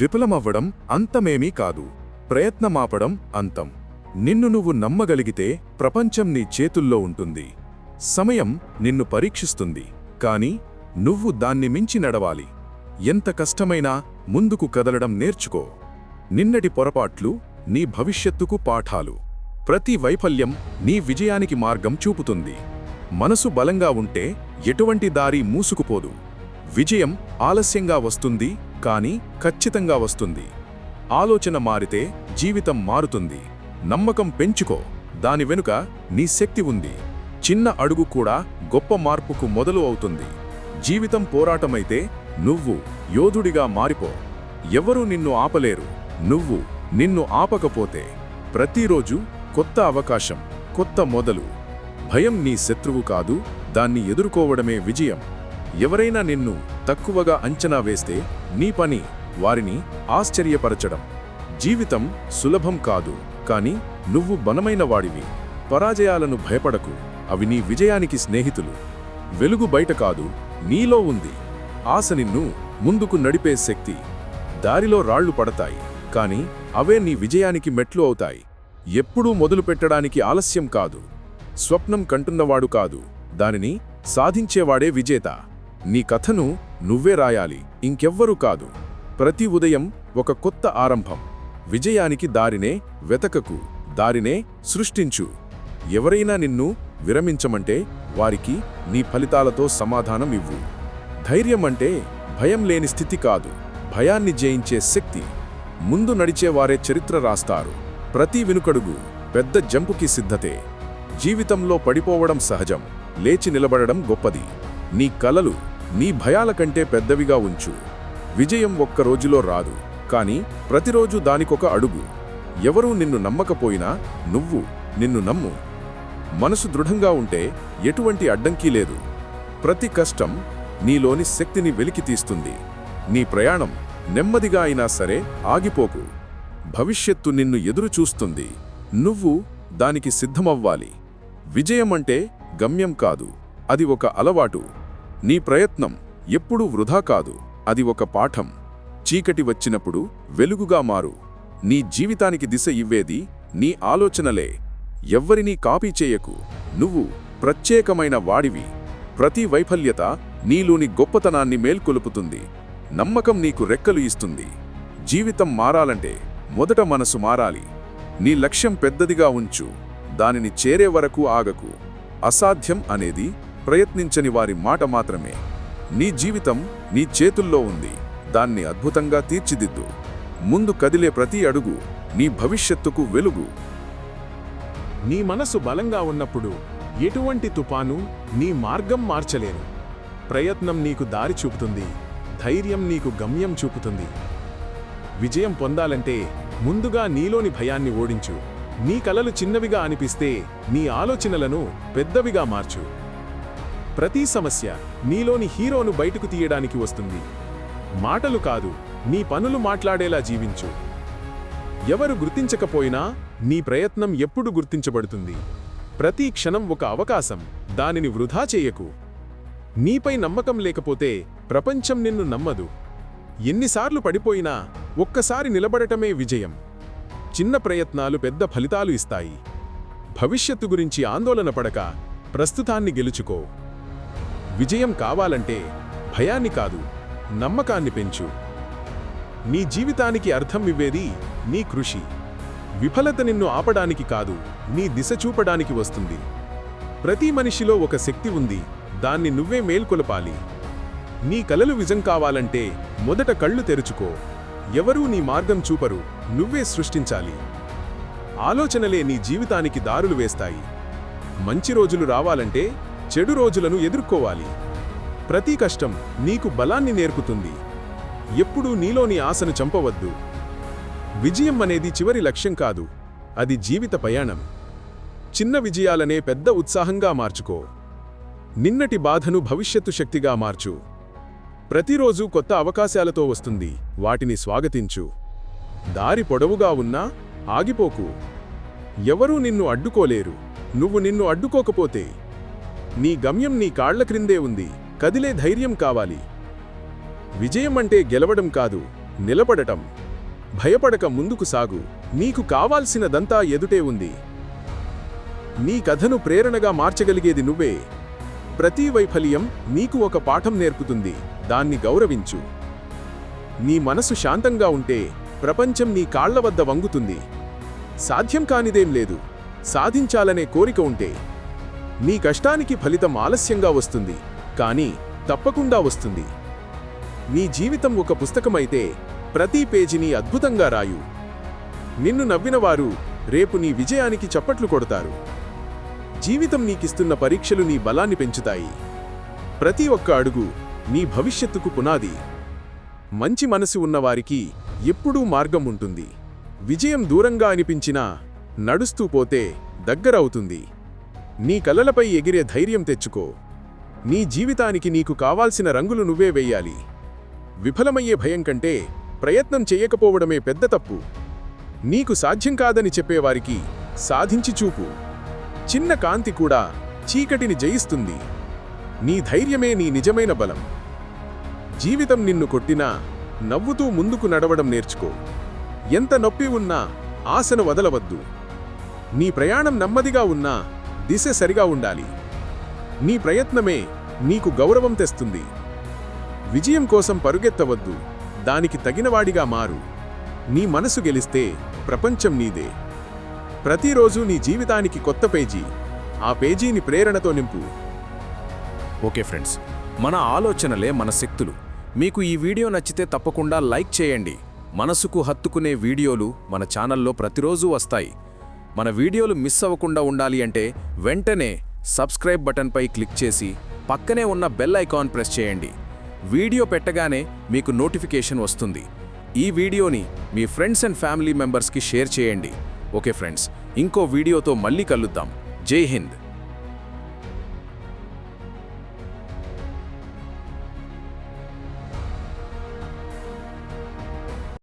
విఫలమవ్వడం అంతమేమీ కాదు. ప్రయత్నమాపడం అంతం. నిన్ను నువ్వు నమ్మగలిగితే ప్రపంచం నీ చేతుల్లో ఉంటుంది. సమయం నిన్ను పరీక్షిస్తుంది. కాని నువ్వు దాన్ని మించి నడవాలి. ఎంత కష్టమైనా ముందుకు కదలడం నేర్చుకో. నిన్నటి పొరపాట్లు నీ భవిష్యత్తుకు పాఠాలు. ప్రతి వైఫల్యం నీ విజయానికి మార్గం చూపుతుంది. మనసు బలంగా ఉంటే ఎటువంటి దారి మూసుకుపోదు. విజయం ఆలస్యంగా వస్తుంది కానీ ఖచ్చితంగా వస్తుంది. ఆలోచన మారితే జీవితం మారుతుంది. నమ్మకం పెంచుకో. దాని వెనుక నీ శక్తి ఉంది. చిన్న అడుగు కూడా గొప్ప మార్పుకు మొదలు అవుతుంది. జీవితం పోరాటమైతే నువ్వు యోధుడిగా మారిపో. ఎవరూ నిన్ను ఆపలేరు. నువ్వు నిన్ను ఆపకపోతే ప్రతిరోజు కొత్త అవకాశం కొత్త మొదలు. భయం నీ శత్రువు కాదు దాన్ని ఎదుర్కోవడమే విజయం. ఎవరైనా నిన్ను తక్కువగా అంచనా వేస్తే నీ పని వారిని ఆశ్చర్యపరచడం. జీవితం సులభం కాదు కాని నువ్వు బలమైన వాడివి. పరాజయాలను భయపడకు అవి నీ విజయానికి స్నేహితులు. వెలుగు బయట కాదు నీలో ఉంది. ఆశ నిన్ను ముందుకు నడిపే శక్తి. దారిలో రాళ్ళు పడతాయి కాని అవే నీ విజయానికి మెట్లు అవుతాయి. ఎప్పుడూ మొదలుపెట్టడానికి ఆలస్యం కాదు. స్వప్నం కంటున్నవాడు కాదు దానిని సాధించేవాడే విజేత. నీ కథను నువ్వే రాయాలి ఇంకెవ్వరూ కాదు. ప్రతి ఉదయం ఒక కొత్త ఆరంభం. విజయానికి దారినే వెతకకు దారినే సృష్టించు. ఎవరైనా నిన్ను విరమించమంటే వారికి నీ ఫలితాలతో సమాధానం ఇవ్వు. ధైర్యం అంటే భయం లేని స్థితి కాదు భయాన్ని జయించే శక్తి. ముందు నడిచేవారే చరిత్ర రాస్తారు. ప్రతి వినుకడుగు పెద్ద జంపుకి సిద్ధతే. జీవితంలో పడిపోవడం సహజం లేచి నిలబడడం గొప్పది. నీ కలలు నీ భయాల కంటే పెద్దవిగా ఉంచు. విజయం ఒక్క రోజులో రాదు. కానీ ప్రతిరోజు దానికొక అడుగు. ఎవరూ నిన్ను నమ్మకపోయినా నువ్వు నిన్ను నమ్ము. మనసు దృఢంగా ఉంటే ఎటువంటి అడ్డంకీ లేదు. ప్రతి కష్టం నీలోని శక్తిని వెలికితీస్తుంది నీ ప్రయాణం నెమ్మదిగా అయినా సరే ఆగిపోకు. భవిష్యత్తు నిన్ను ఎదురుచూస్తుంది నువ్వు దానికి సిద్ధమవ్వాలి. విజయం అంటే గమ్యం కాదు. అది ఒక అలవాటు. నీ ప్రయత్నం ఎప్పుడూ వృధా కాదు. అది ఒక పాఠం. చీకటి వచ్చినప్పుడు వెలుగుగా మారు. నీ జీవితానికి దిశ ఇవ్వేది నీ ఆలోచనలే. ఎవ్వరినీ కాపీ చేయకు. నువ్వు ప్రత్యేకమైన వాడివి. ప్రతి వైఫల్యత నీలోని గొప్పతనాన్ని మేల్కొలుపుతుంది. నమ్మకం నీకు రెక్కలు ఇస్తుంది. జీవితం మారాలంటే మొదట మనసు మారాలి. నీ లక్ష్యం పెద్దదిగా ఉంచు. దానిని చేరే వరకు ఆగకు. అసాధ్యం అనేది ప్రయత్నించని వారి మాట మాత్రమే. నీ జీవితం నీ చేతుల్లో ఉంది. దాన్ని అద్భుతంగా తీర్చిదిద్దు. ముందు కదిలే ప్రతి అడుగు నీ భవిష్యత్తుకు వెలుగు. నీ మనసు బలంగా ఉన్నప్పుడు ఎటువంటి తుపాను నీ మార్గం మార్చలేను. ప్రయత్నం నీకు దారి చూపుతుంది. ధైర్యం నీకు గమ్యం చూపుతుంది. విజయం పొందాలంటే ముందుగా నీలోని భయాన్ని ఓడించు. నీ కలలు చిన్నవిగా అనిపిస్తే నీ ఆలోచనలను పెద్దవిగా మార్చు. ప్రతి సమస్య నీలోని హీరోను బయటకు తీయడానికి వస్తుంది. మాటలు కాదు నీ పనులు మాట్లాడేలా జీవించు. ఎవరు గుర్తించకపోయినా నీ ప్రయత్నం ఎప్పుడు గుర్తించబడుతుంది. ప్రతి క్షణం ఒక అవకాశం దానిని వృధా చేయకు. నీపై నమ్మకం లేకపోతే ప్రపంచం నిన్ను నమ్మదు. ఎన్నిసార్లు పడిపోయినా ఒక్కసారి నిలబడటమే విజయం. చిన్న ప్రయత్నాలు పెద్ద ఫలితాలు ఇస్తాయి. భవిష్యత్తు గురించి ఆందోళన పడక ప్రస్తుతాన్ని గెలుచుకో. విజయం కావాలంటే భయాన్ని కాదు నమ్మకాన్ని పెంచు. నీ జీవితానికి అర్థం ఇవ్వేది నీ కృషి. విఫలత నిన్ను ఆపడానికి కాదు నీ దిశ చూపడానికి వస్తుంది. ప్రతి మనిషిలో ఒక శక్తి ఉంది దాన్ని నువ్వే మేల్కొలపాలి. నీ కలలు విజం కావాలంటే మొదట కళ్ళు తెరుచుకో. ఎవరూ నీ మార్గం చూపరు నువ్వే సృష్టించాలి. ఆలోచనలే నీ జీవితానికి దారులు వేస్తాయి. మంచి రోజులు రావాలంటే చెడు రోజులను ఎదుర్కోవాలి. ప్రతి కష్టం నీకు బలాన్ని నేర్పుతుంది. ఎప్పుడూ నీలోని ఆశను చంపవద్దు. విజయం అనేది చివరి లక్ష్యం కాదు. అది జీవిత ప్రయాణం చిన్న విజయాలనే పెద్ద ఉత్సాహంగా మార్చుకో. నిన్నటి బాధను భవిష్యత్తు శక్తిగా మార్చు. ప్రతిరోజు కొత్త అవకాశాలతో వస్తుంది. వాటిని స్వాగతించు. దారి పొడవుగా ఉన్నా ఆగిపోకు. ఎవరూ నిన్ను అడ్డుకోలేరు. నువ్వు నిన్ను అడ్డుకోకపోతే నీ గమ్యం నీ కాళ్ళ క్రిందే ఉంది. కదిలే ధైర్యం కావాలి. విజయం అంటే గెలవడం కాదు నిలబడటం. భయపడక ముందుకు సాగు. నీకు కావాల్సినదంతా ఎదుటే ఉంది. నీ కథను ప్రేరణగా మార్చగలిగేది నువ్వే. ప్రతి వైఫల్యం నీకు ఒక పాఠం నేర్పుతుంది. దాన్ని గౌరవించు. నీ మనసు శాంతంగా ఉంటే ప్రపంచం నీ కాళ్ళ వద్ద వంగుతుంది. సాధ్యం కానిదేం లేదు. సాధించాలనే కోరిక ఉంటే నీ కష్టానికి ఫలితం ఆలస్యంగా వస్తుంది కానీ తప్పకుండా వస్తుంది. నీ జీవితం ఒక పుస్తకమైతే ప్రతి పేజీని అద్భుతంగా రాయు. నిన్ను నవ్వినవారు రేపు నీ విజయానికి చప్పట్లు కొడతారు. జీవితం నీకిస్తున్న పరీక్షలు నీ బలాన్ని పెంచుతాయి. ప్రతి ఒక్క అడుగు నీ భవిష్యత్తుకు పునాది. మంచి మనసు ఉన్నవారికి ఎప్పుడూ మార్గం ఉంటుంది. విజయం దూరంగా అనిపించినా నడుస్తూ పోతే దగ్గరవుతుంది. నీ కలలపై ఎగిరే ధైర్యం తెచ్చుకో. నీ జీవితానికి నీకు కావాల్సిన రంగులు నువ్వే వెయ్యాలి విఫలమయ్యే భయం కంటే ప్రయత్నం చేయకపోవడమే పెద్ద తప్పు. నీకు సాధ్యం కాదని చెప్పేవారికి సాధించి చూపు. చిన్న కాంతి కూడా చీకటిని జయిస్తుంది. నీ ధైర్యమే నీ నిజమైన బలం. జీవితం నిన్ను కొట్టినా నవ్వుతూ ముందుకు నడవడం నేర్చుకో. ఎంత నొప్పి ఉన్నా ఆశను వదలవద్దు. నీ ప్రయాణం నెమ్మదిగా ఉన్నా దిశ సరిగా ఉండాలి. నీ ప్రయత్నమే నీకు గౌరవం తెస్తుంది. విజయం కోసం పరుగెత్తవద్దు. దానికి తగినవాడిగా మారు. నీ మనసు గెలిస్తే ప్రపంచం నీదే. ప్రతిరోజు నీ జీవితానికి కొత్త పేజీ. ఆ పేజీని ప్రేరణతో నింపు. ఓకే ఫ్రెండ్స్ మన ఆలోచనలే మన శక్తులు. మీకు ఈ వీడియో నచ్చితే తప్పకుండా లైక్ చేయండి. మనసుకు హత్తుకునే వీడియోలు మన ఛానల్లో ప్రతిరోజు వస్తాయి. మన వీడియోలు మిస్ అవ్వకుండా ఉండాలి అంటే వెంటనే సబ్స్క్రైబ్ బటన్పై క్లిక్ చేసి పక్కనే ఉన్న బెల్ ఐకాన్ ప్రెస్ చేయండి. వీడియో పెట్టగానే మీకు నోటిఫికేషన్ వస్తుంది. ఈ వీడియోని మీ ఫ్రెండ్స్ అండ్ ఫ్యామిలీ మెంబర్స్కి షేర్ చేయండి. ఓకే ఫ్రెండ్స్ ఇంకో వీడియోతో మళ్ళీ కలుద్దాం. జై హింద్.